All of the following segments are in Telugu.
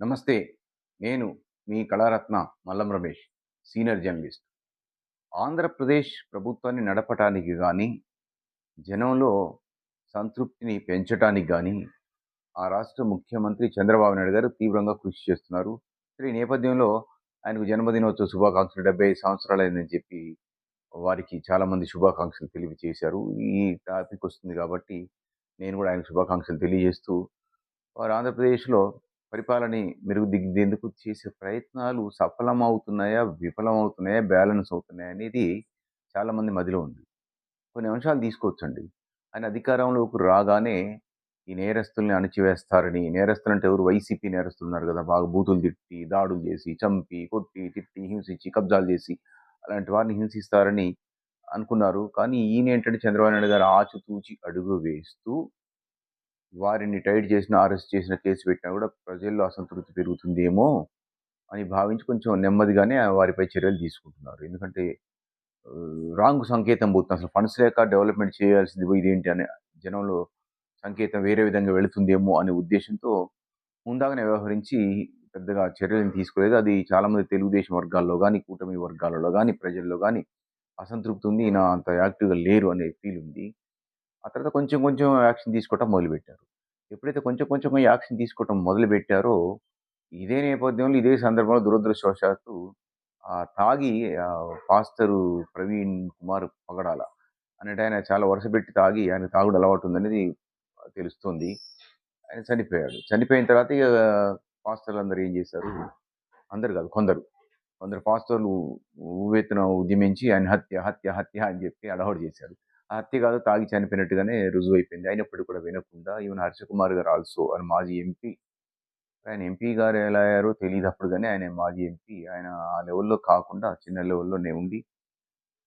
నమస్తే నేను మీ కళారత్న మల్లం రమేష్ సీనియర్ జర్నలిస్ట్. ఆంధ్రప్రదేశ్ ప్రభుత్వాన్ని నడపటానికి కానీ జనంలో సంతృప్తిని పెంచడానికి కానీ ఆ రాష్ట్ర ముఖ్యమంత్రి చంద్రబాబు నాయుడు గారు తీవ్రంగా కృషి చేస్తున్నారు. ఈ నేపథ్యంలో ఆయనకు జన్మదినోత్సవ శుభాకాంక్షలు డెబ్బై సంవత్సరాలైందని చెప్పి వారికి చాలామంది శుభాకాంక్షలు తెలియజేశారు. ఈ టాపిక్ వస్తుంది కాబట్టి నేను కూడా ఆయన శుభాకాంక్షలు తెలియజేస్తూ వారు ఆంధ్రప్రదేశ్లో పరిపాలన మెరుగుదిద్దేందుకు చేసే ప్రయత్నాలు సఫలమవుతున్నాయా విఫలమవుతున్నాయా బ్యాలెన్స్ అవుతున్నాయా అనేది చాలామంది మదిలో ఉంది. కొన్ని అంశాలు తీసుకోవచ్చండి. ఆయన అధికారంలోకి రాగానే ఈ నేరస్తుల్ని అణిచివేస్తారని నేరస్తులు అంటే ఎవరు? వైసీపీ నేరస్తులు ఉన్నారు కదా బాగా బూతులు తిట్టి దాడులు చేసి చంపి కొట్టి తిట్టి హింసించి కబ్జాలు చేసి అలాంటి వారిని హింసిస్తారని అనుకున్నారు. కానీ ఈయన ఏంటంటే చంద్రబాబు నాయుడు గారు ఆచితూచి అడుగు వేస్తూ వారిని టైట్ చేసిన అరెస్ట్ చేసిన కేసు పెట్టినా కూడా ప్రజల్లో అసంతృప్తి పెరుగుతుందేమో అని భావించి కొంచెం నెమ్మదిగానే వారిపై చర్యలు తీసుకుంటున్నారు. ఎందుకంటే రాంగ్ సంకేతం పోతుంది. అసలు ఫండ్స్ లేక డెవలప్మెంట్ చేయాల్సింది ఇదేంటి అనే జనంలో సంకేతం వేరే విధంగా వెళుతుందేమో అనే ఉద్దేశంతో ముందాగానే వ్యవహరించి పెద్దగా చర్యలను తీసుకోలేదు. అది చాలామంది తెలుగుదేశం వర్గాల్లో కానీ కూటమి వర్గాలలో కానీ ప్రజల్లో కానీ అసంతృప్తి ఉంది. ఈయన అంత యాక్టివ్గా లేరు అనే ఫీల్ ఉంది. ఆ తర్వాత కొంచెం కొంచెం యాక్షన్ తీసుకోవటం మొదలుపెట్టారు. ఎప్పుడైతే కొంచెం కొంచెం యాక్షన్ తీసుకోవటం మొదలుపెట్టారో ఇదే నేపథ్యంలో ఇదే సందర్భంలో దురదృష్టవశాత్తు ఆ తాగి ఆ పాస్టరు ప్రవీణ్ కుమార్ పగడాల అనేటి ఆయన చాలా వరుస పెట్టి తాగి ఆయన తాగుడు అలవాటు ఉందనేది తెలుస్తుంది. ఆయన చనిపోయాడు. చనిపోయిన తర్వాత ఇక పాస్టర్లు అందరూ ఏం చేశారు? అందరు కాదు కొందరు. కొందరు పాస్టర్లు ఉవ్వెత్తున ఉద్యమించి ఆయన హత్య హత్య హత్య అని చెప్పి అడవాడు చేశారు. ఆ హత్య కాదు తాగి చనిపోయినట్టుగానే రుజువు అయిపోయింది అయినప్పుడు కూడా వినకుండా ఈవెన్ హర్షకుమార్ గారు ఆల్సో ఆయన మాజీ ఎంపీ ఆయన ఎంపీ గారు ఎలా అయ్యారో తెలియదు అప్పుడు కానీ ఆయన మాజీ ఎంపీ. ఆయన ఆ లెవెల్లో కాకుండా చిన్న లెవెల్లోనే ఉండి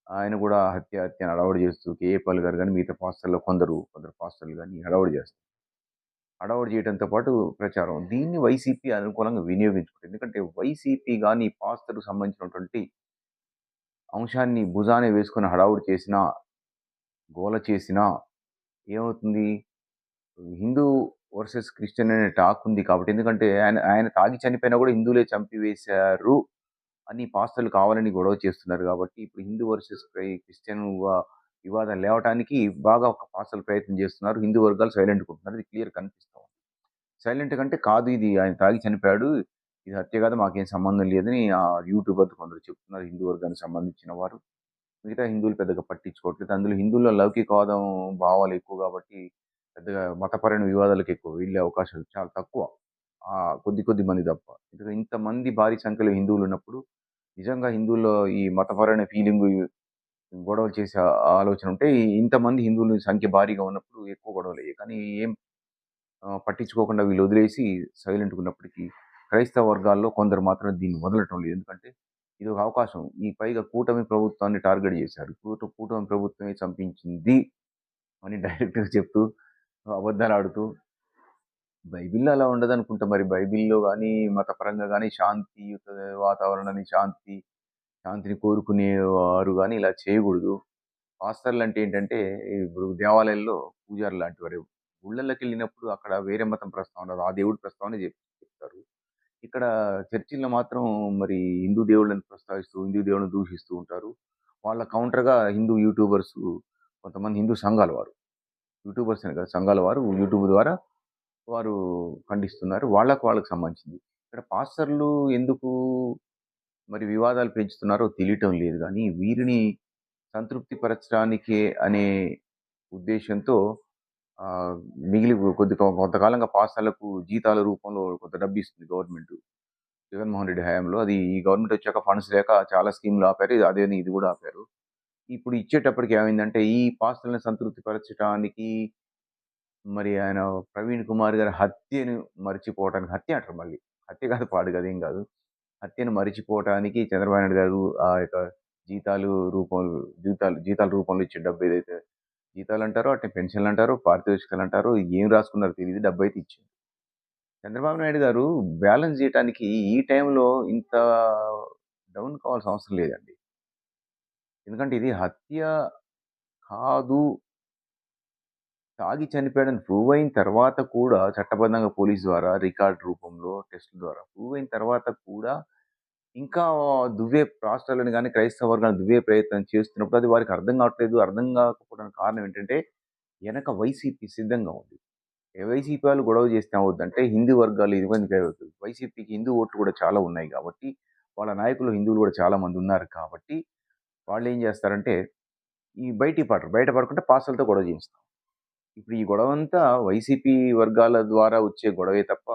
ఆయన కూడా హత్య హత్య అడవాడు చేస్తూ కేఏపాల్ గారు కానీ మిగతా పాస్టర్లో కొందరు కొందరు పాస్టర్లు కానీ అడవాడు చేస్తారు. అడవాడు చేయడంతో పాటు ప్రచారం. దీన్ని వైసీపీ అనుకూలంగా వినియోగించుకుంటుంది. ఎందుకంటే వైసీపీ కానీ పాస్టర్కు సంబంధించినటువంటి అంశాన్ని భుజానే వేసుకుని హడావుడు చేసినా గోల చేసినా ఏమవుతుంది? హిందూ వర్సెస్ క్రిస్టియన్ అనే టాక్ ఉంది కాబట్టి ఎందుకంటే ఆయన ఆయన తాగి చనిపోయినా కూడా హిందువులే చంపివేశారు అని పాస్టర్లు కావాలని గొడవ చేస్తున్నారు కాబట్టి ఇప్పుడు హిందూ వర్సెస్ క్రిస్టియన్ వివాదం లేవటానికి బాగా ఒక పాస్టర్లు ప్రయత్నం చేస్తున్నారు. హిందూ వర్గాలు సైలెంట్ ఉంటున్నారు. ఇది క్లియర్ కనిపిస్తూ ఉంది. సైలెంట్ కంటే కాదు ఇది. ఆయన తాగి చనిపోయాడు. ఇది హత్య కాదు. మాకేం సంబంధం లేదని ఆ యూట్యూబర్ కొందరు చెప్తున్నారు. హిందూ వర్గానికి సంబంధించిన వారు. మిగతా హిందువులు పెద్దగా పట్టించుకోవట్లేదు. అందులో హిందువుల్లో లౌకికవాదం భావాలు ఎక్కువ కాబట్టి పెద్దగా మతపరమైన వివాదాలకు ఎక్కువ వెళ్ళే అవకాశాలు చాలా తక్కువ. కొద్ది కొద్ది మంది తప్ప. ఎందుకంటే ఇంతమంది భారీ సంఖ్యలో హిందువులు ఉన్నప్పుడు నిజంగా హిందువుల్లో ఈ మతపరమైన ఫీలింగ్ గొడవలు చేసే ఆలోచన ఉంటే ఇంతమంది హిందువుల సంఖ్య భారీగా ఉన్నప్పుడు ఎక్కువ గొడవలు అయ్యాయి కానీ ఏం పట్టించుకోకుండా వీళ్ళు వదిలేసి సైలెంట్గా ఉన్నప్పటికీ క్రైస్తవ వర్గాల్లో కొందరు మాత్రం దీన్ని వదలటం లేదు. ఎందుకంటే ఇది ఒక అవకాశం. ఈ పైగా కూటమి ప్రభుత్వాన్ని టార్గెట్ చేశారు. కూట కూటమి ప్రభుత్వమే చంపించింది అని డైరెక్ట్గా చెప్తూ అబద్ధాలు ఆడుతూ బైబిల్లో అలా ఉండదు అనుకుంటా మరి. బైబిల్లో కానీ మతపరంగా కానీ శాంతియుత వాతావరణాన్ని శాంతి శాంతిని కోరుకునేవారు కానీ ఇలా చేయకూడదు. పాస్తర్లు అంటే ఏంటంటే ఇప్పుడు దేవాలయాల్లో పూజారులు లాంటి వారు. గుళ్ళల్లోకి వెళ్ళినప్పుడు అక్కడ వేరే మతం ప్రస్తావన ఆ దేవుడి ప్రస్తావన చెప్పి ఇక్కడ చర్చిల్లో మాత్రం మరి హిందూ దేవుళ్ళని ప్రస్తావిస్తూ హిందూ దేవుళ్ళని దూషిస్తూ ఉంటారు. వాళ్ళ కౌంటర్గా హిందూ యూట్యూబర్స్ కొంతమంది హిందూ సంఘాల వారు. యూట్యూబర్స్ అని కదా సంఘాల వారు యూట్యూబ్ ద్వారా వారు ఖండిస్తున్నారు. వాళ్ళకు వాళ్ళకి సంబంధించింది. ఇక్కడ పాస్టర్లు ఎందుకు మరి వివాదాలు పెంచుతున్నారో తెలియటం లేదు. కానీ వీరిని సంతృప్తిపరచడానికే అనే ఉద్దేశంతో మిగిలి కొద్ది కొంతకాలంగా పాఠశాలకు జీతాల రూపంలో కొంత డబ్బు ఇస్తుంది గవర్నమెంట్. జగన్మోహన్ రెడ్డి హయాంలో. అది ఈ గవర్నమెంట్ వచ్చాక ఫండ్స్ లేక చాలా స్కీమ్లు ఆపారు. ఇది- అదే ఇది కూడా ఆపారు. ఇప్పుడు ఇచ్చేటప్పటికి ఏమైందంటే ఈ పాస్టర్లను సంతృప్తి పరచడానికి మరి ఆయన ప్రవీణ్ కుమార్ గారి హత్యను మర్చిపోవటానికి హత్య అంటారు మళ్ళీ. హత్య కాదు పాడు కదా ఏం కాదు. హత్యను మరిచిపోవటానికి చంద్రబాబు నాయుడు గారు ఆ యొక్క జీతాలు రూపం జీతాలు జీతాల రూపంలో ఇచ్చే డబ్బు ఏదైతే జీతాలు అంటారు అట్టే పెన్షన్లు అంటారు పారితోషికాలు అంటారు ఏం రాసుకున్నారో తెలియదు డబ్బు అయితే ఇచ్చింది చంద్రబాబు నాయుడు గారు బ్యాలెన్స్ చేయడానికి ఈ టైంలో ఇంత డౌన్ కావాల్సిన అవసరం లేదండి. ఎందుకంటే ఇది హత్య కాదు. తాగి చనిపోయాడని ప్రూవ్ అయిన తర్వాత కూడా చట్టబద్ధంగా పోలీస్ ద్వారా రికార్డ్ రూపంలో టెస్టుల ద్వారా ప్రూవ్ అయిన తర్వాత కూడా ఇంకా దువ్వే రాష్ట్రాలను కానీ క్రైస్తవ వర్గాన్ని దువ్వే ప్రయత్నం చేస్తున్నప్పుడు అది వారికి అర్థం కావట్లేదు. అర్థం కాకపోవడానికి కారణం ఏంటంటే వెనక వైసీపీ సిద్ధంగా ఉంది. ఏ వైసీపీ వాళ్ళు గొడవ చేస్తే అవుద్దంటే హిందూ వర్గాలు ఇబ్బంది అవుతుంది వైసీపీకి హిందూ ఓట్లు కూడా చాలా ఉన్నాయి కాబట్టి వాళ్ళ నాయకులు హిందువులు కూడా చాలా మంది ఉన్నారు కాబట్టి వాళ్ళు ఏం చేస్తారంటే ఈ బయటి పడరు. బయట పడకుండా పాసలతో గొడవ చేయిస్తాం. ఇప్పుడు ఈ గొడవ అంతా వైసీపీ వర్గాల ద్వారా వచ్చే గొడవే తప్ప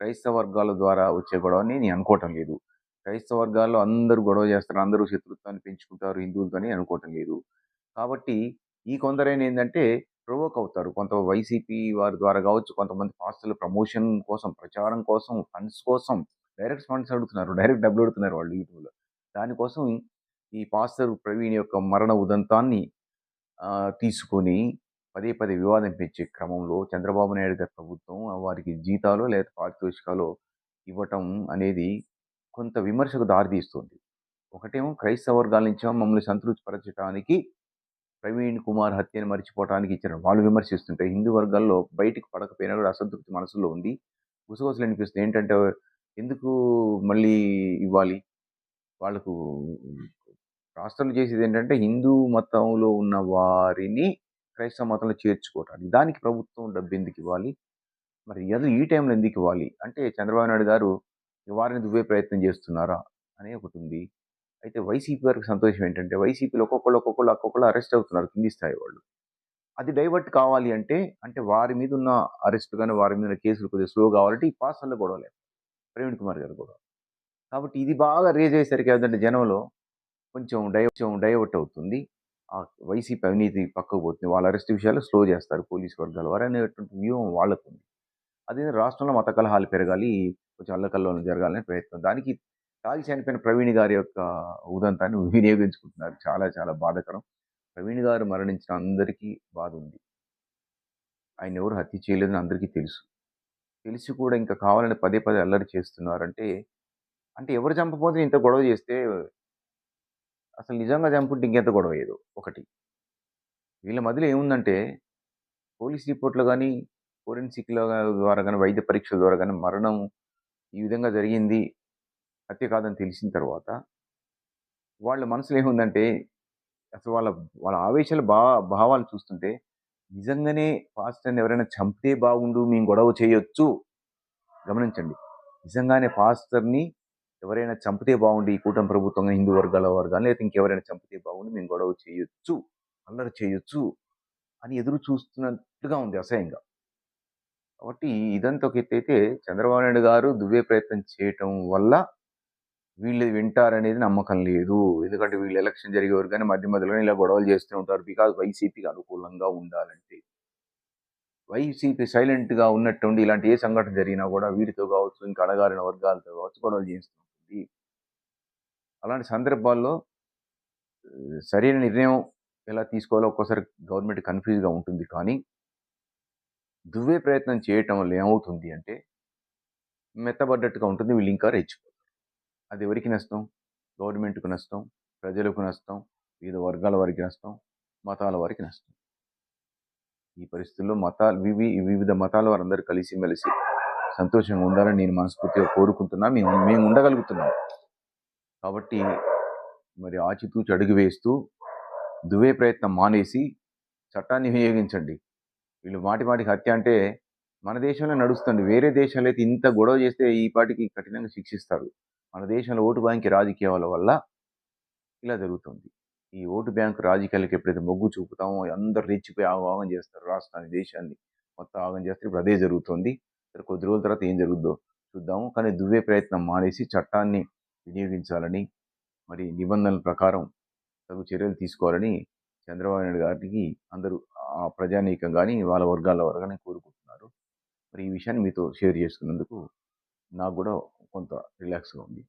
క్రైస్తవ వర్గాల ద్వారా వచ్చే గొడవని నేను అనుకోవటం లేదు. క్రైస్తవ వర్గాల్లో అందరూ గొడవ చేస్తారు అందరూ శత్రుత్వాన్ని పెంచుకుంటారు. హిందువులతోని అనుకోవటం లేదు. కాబట్టి ఈ కొందరైన ఏంటంటే ప్రొవోక్ అవుతారు. కొంత వైసీపీ వారి ద్వారా కావచ్చు కొంతమంది పాస్టర్లు ప్రమోషన్ కోసం ప్రచారం కోసం ఫండ్స్ కోసం డైరెక్ట్ ఫండ్స్ అడుగుతున్నారు. డైరెక్ట్ డబ్బులు అడుగుతున్నారు వాళ్ళు యూట్యూబ్లో. దానికోసం ఈ పాస్టర్ ప్రవీణ్ యొక్క మరణ ఉదంతాన్ని తీసుకొని పదే పదే వివాదం పెంచే క్రమంలో చంద్రబాబు నాయుడు గారి ప్రభుత్వం వారికి జీతాలు లేదా పారితోషికాలు ఇవ్వటం అనేది కొంత విమర్శకు దారితీస్తుంది. ఒకటేమో క్రైస్తవ వర్గాల నుంచి మమ్మల్ని సంతృప్తిపరచడానికి ప్రవీణ్ కుమార్ హత్యను మర్చిపోవడానికి ఇచ్చిన వాళ్ళు విమర్శిస్తుంటే హిందూ వర్గాల్లో బయటికి పడకపోయినా కూడా అసంతృప్తి మనసులో ఉంది. గుసగుసలు అనిపిస్తుంది ఏంటంటే ఎందుకు మళ్ళీ ఇవ్వాలి? వాళ్ళకు రాష్ట్రాలు చేసేది ఏంటంటే హిందూ మతంలో ఉన్న వారిని క్రైస్తవ మతంలో చేర్చుకోవటానికి. దానికి ప్రభుత్వం డబ్బు ఎందుకు ఇవ్వాలి? మరి అది ఈ టైంలో ఎందుకు ఇవ్వాలి? అంటే చంద్రబాబు నాయుడు గారు వారిని దువ్వే ప్రయత్నం చేస్తున్నారా? అనే ఒకటి ఉంది అయితే వైసీపీ వారికి సంతోషం ఏంటంటే వైసీపీలో ఒక్కొక్కళ్ళు ఒక్కొక్కళ్ళు ఒక్కొక్కళ్ళు అరెస్ట్ అవుతున్నారు కింది స్థాయి వాళ్ళు. అది డైవర్ట్ కావాలి అంటే అంటే వారి మీద ఉన్న అరెస్ట్ కానీ వారి మీద ఉన్న కేసులు కొద్దిగా స్లో కావాలంటే ఈ పాసల్లో లేదు ప్రవీణ్ కుమార్ గారు గొడవ. కాబట్టి ఇది బాగా రేజ్ అయ్యేసరికి ఏంటంటే జనంలో కొంచెం డై డైవర్ట్ అవుతుంది. ఆ వైసీపీ అవినీతి పక్కకు పోతుంది. వాళ్ళ అరెస్ట్ విషయాలు స్లో చేస్తారు పోలీస్ వర్గాల వారు అనేటువంటి వ్యూహం వాళ్ళకు ఉంది అదే రాష్ట్రంలో మత కలహాలు పెరగాలి కొంచెం అల్లకల్లోలం జరగాలనే ప్రయత్నం. దానికి తాగి చనిపోయిన ప్రవీణ్ గారి యొక్క ఉదంతాన్ని వినియోగించుకుంటున్నారు. చాలా చాలా బాధకరం. ప్రవీణ్ గారు మరణించిన అందరికీ బాధ ఉంది. ఆయన ఎవరు హత్య చేయలేదని అందరికీ తెలుసు. తెలిసి కూడా ఇంకా కావాలని పదే పదే అల్లరి చేస్తున్నారంటే అంటే ఎవరు చంపబోతే ఇంత గొడవ చేస్తే అసలు నిజంగా చంపుంటే ఇంకెంత గొడవ ఏదో ఒకటి. వీళ్ళ మధ్యలో ఏముందంటే పోలీస్ రిపోర్ట్లో కానీ ఫోరెన్సిక్ల ద్వారా కానీ వైద్య పరీక్షల ద్వారా కానీ మరణం ఈ విధంగా జరిగింది హత్య కాదని తెలిసిన తర్వాత వాళ్ళ మనసులో ఏముందంటే అసలు వాళ్ళ వాళ్ళ ఆవేశాల భా భావాలు చూస్తుంటే నిజంగానే పాస్టర్ని ఎవరైనా చంపితే బాగుండు మేము గొడవ చేయొచ్చు. గమనించండి. నిజంగానే పాస్టర్ని ఎవరైనా చంపితే బాగుండు ఈ కూటమి ప్రభుత్వంగా హిందూ వర్గాల వారు కానీ లేకపోతే ఇంకెవరైనా చంపితే బాగుండు మేము గొడవ చేయొచ్చు అల్లరి చేయొచ్చు అని ఎదురు చూస్తున్నట్టుగా ఉంది అసహ్యంగా. కాబట్టి ఇదంతా ఒక ఎత్తు చంద్రబాబు నాయుడు గారు దువ్వే ప్రయత్నం చేయటం వల్ల వీళ్ళు వింటారనేది నమ్మకం లేదు. ఎందుకంటే వీళ్ళు ఎలక్షన్ జరిగేవారు కానీ మధ్య మధ్యలో ఇలా గొడవలు చేస్తూ ఉంటారు. బికాజ్ వైసీపీకి అనుకూలంగా ఉండాలంటే. వైసీపీ సైలెంట్గా ఉన్నట్టుండి ఇలాంటి ఏ సంఘటన జరిగినా కూడా వీరితో కావచ్చు ఇంకా అడగారిన వర్గాలతో కావచ్చు గొడవలు చేస్తుంటుంది అలాంటి సందర్భాల్లో సరైన నిర్ణయం ఎలా తీసుకోవాలో ఒక్కోసారి గవర్నమెంట్ కన్ఫ్యూజ్గా ఉంటుంది. కానీ దువ్వే ప్రయత్నం చేయటం వల్ల ఏమవుతుంది అంటే మెత్తబడ్డట్టుగా ఉంటుంది వీళ్ళు ఇంకా రెచ్చిపోతారు. అది ఎవరికి నష్టం? గవర్నమెంట్కు నష్టం ప్రజలకు నష్టం వివిధ వర్గాల వారికి నష్టం మతాల వారికి నష్టం. ఈ పరిస్థితుల్లో మతాలు వివి వివిధ మతాల వారందరూ కలిసి మెలిసి సంతోషంగా ఉండాలని నేను మనస్ఫూర్తిగా కోరుకుంటున్నా. మేము మేము ఉండగలుగుతున్నాం. కాబట్టి మరి ఆచితూచి అడుగు వేస్తూ దువే ప్రయత్నం మానేసి చట్టాన్ని వినియోగించండి. వీళ్ళు మాటి మాటికి హత్య అంటే మన దేశంలో నడుస్తుంది. వేరే దేశాలు అయితే ఇంత గొడవ చేస్తే ఈ పాటికి కఠినంగా శిక్షిస్తారు. మన దేశంలో ఓటు బ్యాంక్ రాజకీయాల వల్ల ఇలా జరుగుతుంది. ఈ ఓటు బ్యాంక్ రాజకీయాలకు ఎప్పుడైతే మొగ్గు చూపుతామో అందరు రెచ్చిపోయి ఆగం చేస్తారు. రాష్ట్రాన్ని దేశాన్ని మొత్తం ఆగం చేస్తారు ఇప్పుడు అదే జరుగుతుంది. కొద్ది రోజుల తర్వాత ఏం జరుగుద్దో చూద్దాము. కానీ దువ్వే ప్రయత్నం మానేసి చట్టాన్ని వినియోగించాలని మరి నిబంధనల ప్రకారం తగు చర్యలు తీసుకోవాలని చంద్రబాబు నాయుడు గారికి అందరూ ఆ ప్రజానీకం కానీ వాళ్ళ వర్గాల వరకు కానీ కోరుకుంటున్నారు. మరి ఈ విషయాన్ని మీతో షేర్ చేసుకున్నందుకు నాకు కూడా కొంత రిలాక్స్గా ఉంది.